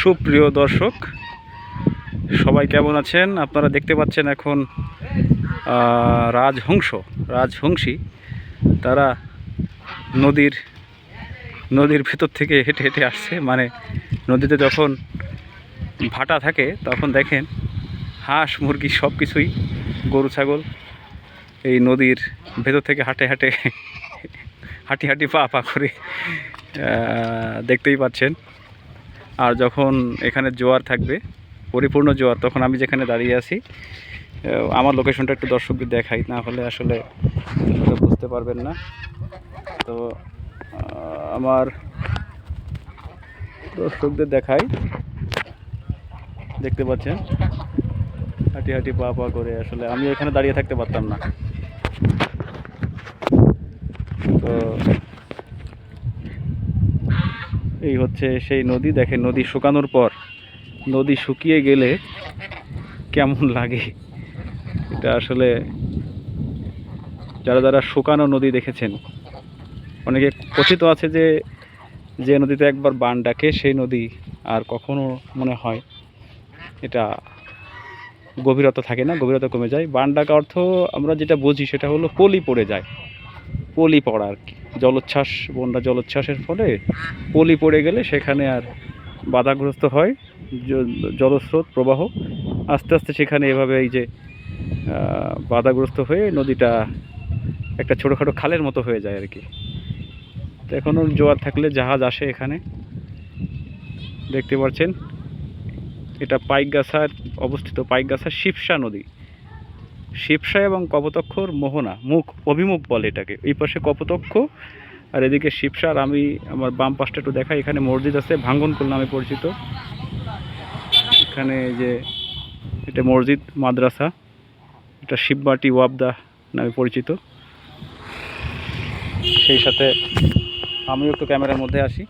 সুপ্রিয় দর্শক, সবাই কেমন আছেন? আপনারা দেখতে পাচ্ছেন এখন রাজহংস, রাজহংসী। তারা নদীর নদীর ভেতর থেকে হেঁটে হেঁটে আসছে। মানে নদীতে যখন ভাটা থাকে, তখন দেখেন হাঁস, মুরগি সব কিছুই গরু, ছাগল এই নদীর ভেতর থেকে হাঁটে হাঁটে, হাঁটি হাঁটি পা পা করে দেখতেই পাচ্ছেন। আর যখন এখানে জোয়ার থাকবে, পরিপূর্ণ জোয়ার, তখন আমি যেখানে দাঁড়িয়ে আছি আমার লোকেশনটা একটু দর্শকদের দেখাই, না হলে আসলে বুঝতে পারবেন না। তো আমার দর্শকদের দেখাই। দেখতে পাচ্ছেন? হাঁটি হাঁটি পা পা করে আসলে আমি এখানে দাঁড়িয়ে থাকতে পারতাম না। তো এই হচ্ছে সেই নদী। দেখেন, নদী শুকানোর পর নদী শুকিয়ে গেলে কেমন লাগে? এটা আসলে যারা যারা শুকানো নদী দেখেছেন, অনেকে কথিত আছে যে যে নদীতে একবার বান ডাকে, সেই নদী আর কখনো মনে হয় এটা গভীরতা থাকে না, গভীরতা কমে যায়। বান ডাকা অর্থ আমরা যেটা বুঝি সেটা হলো পলি পড়ে যায়, পলি পড়া আর কি। জলোচ্ছ্বাস বন্যা জলোচ্ছ্বাসের ফলে পলি পড়ে গেলে সেখানে আর বাধাগ্রস্ত হয় জলস্রোত, প্রবাহ। আস্তে আস্তে সেখানে এভাবে এই যে বাধাগ্রস্ত হয়ে নদীটা একটা ছোটোখাটো খালের মতো হয়ে যায় আর কি। তো এখনও জোয়ার থাকলে জাহাজ আসে এখানে। দেখতে পাচ্ছেন, এটা পাইকগাছার অবস্থিত পাইকগাছার শিবসা নদী। শিবসা এবং কপোতক্ষর মোহনা, মুখ, অভিমুখ বলে এটাকে। এই পাশে কপোতক্ষ, আর এদিকে শিবসা, আর আমি আমার বাম পাশটা একটু দেখাই, এখানে মসজিদ আছে, ভাঙ্গনকুল নামে পরিচিত। এখানে যে, এটা মসজিদ, মাদ্রাসা, এটা শিববাটি ওয়াবদা নামে পরিচিত। সেই সাথে আমিও একটু ক্যামেরার মধ্যে আসি।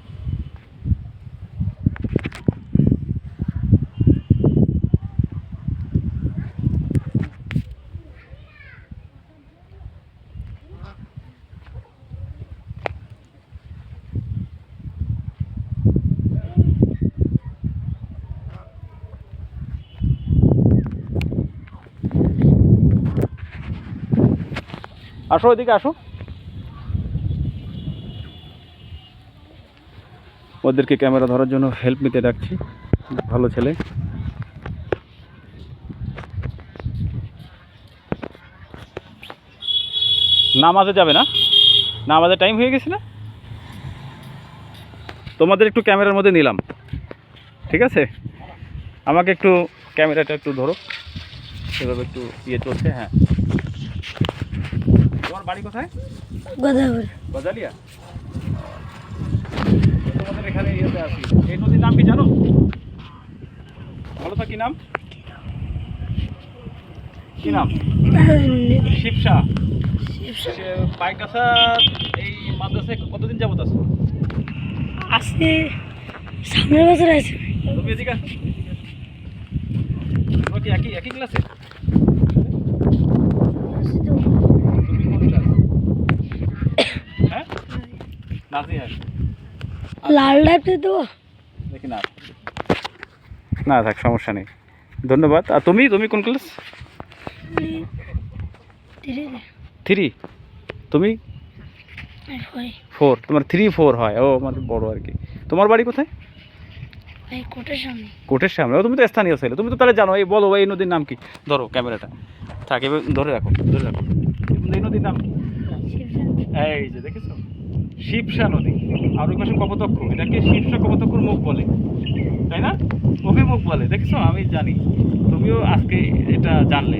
আসো এদিকে আসো। ওদেরকে ক্যামেরা ধরার জন্য হেল্প নিতে ডাকছি। ভালো ছেলে। নামাজে যাবে না? নামাজের টাইম হয়ে গেছে না? তোমাদের একটু ক্যামেরার মধ্যে নিলাম। ঠিক আছে? আমাকে একটু ক্যামেরাটা একটু ধরো। সেভাবে একটু ইয়ে চলছে হ্যাঁ। তোমার বাড়ি কোথায়? গোদাবরী। গজালিয়া? তোমাদের এখানে ইয়েতে আছি। এই নদীর নাম কি জানো? বলো তো কি নাম? কি নাম? শিবসা। পাইকাসা এই মাদ্রাসায় কতদিন যাবত আছো? আসে সামনের বছর আছে। তুমি এদিকে আসো। কি একই একই ক্লাসে তুমি কোন ক্লাস হ্যাঁ নাজি হ্যাঁ লাল ডাবতে দেবো? দেখি না। না থাক সমস্যা নেই। ধন্যবাদ। আর তুমি তুমি কোন ক্লাস থ্রি তুমি? ফোর তোমার থ্রি ফোর হয়। ও মানে বড় আর কি। তোমার বাড়ি কোথায়? কোটের সামনে। ও তুমি তো স্থানীয় ছেলে। তুমি তো তাহলে জানো। এই বলো এই নদীর নাম কি? ধরো ক্যামেরাটা। থাক এবার ধরে রাখো ধরে রাখো। এই নদীর নাম কি? এই যে দেখেছ? শিবসা নদী। আর ওই পাশে কপোতক্ষ এটাকে শিবসা কপোতক্ষর মুখ বলে তাই না? অভিমুখ বলে দেখেছ? আমি জানি। তুমিও আজকে এটা জানলে।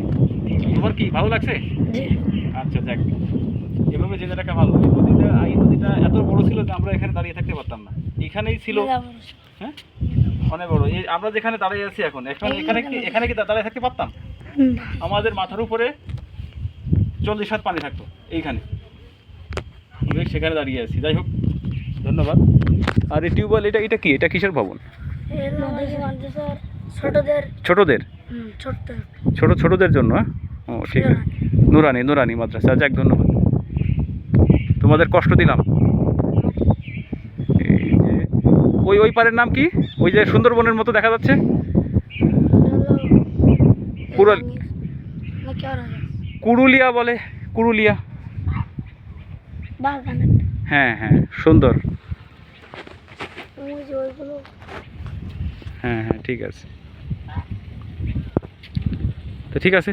তোমার কি ভালো লাগছে? আচ্ছা যাক। এভাবে জেনে রাখা ভালো এই নদীটা এই নদীটা এত বড় ছিল যে আমরা এখানে দাঁড়িয়ে থাকতে পারতাম না। এখানেই ছিল হ্যাঁ? অনেক বড়। এই আমরা যেখানে দাঁড়িয়ে আছি এখন এখন এখানে কি এখানে কি দাঁড়িয়ে থাকতে পারতাম? আমাদের মাথার উপরে চল্লিশ হাত পানি থাকতো এইখানে। আমি সেখানে দাঁড়িয়ে আছি। যাই হোক ধন্যবাদ। আর এই টিউবওয়েল এটা এটা কি? এটা কিসের ভবন? ছোটদের। ছোট ছোটদের জন্য? হ্যাঁ ও ঠিক আছে। নুরানি। নুরানি মাদ্রাসা। যাক ধন্যবাদ। তোমাদের কষ্ট দিলাম। এই যে ওই ওই পারের নাম কি? ওই যে সুন্দরবনের মতো দেখা যাচ্ছে? কুরুলিয়া বলে কুরুলিয়া বাগান হ্যাঁ হ্যাঁ সুন্দর। হ্যাঁ হ্যাঁ ঠিক আছে। তো ঠিক আছে?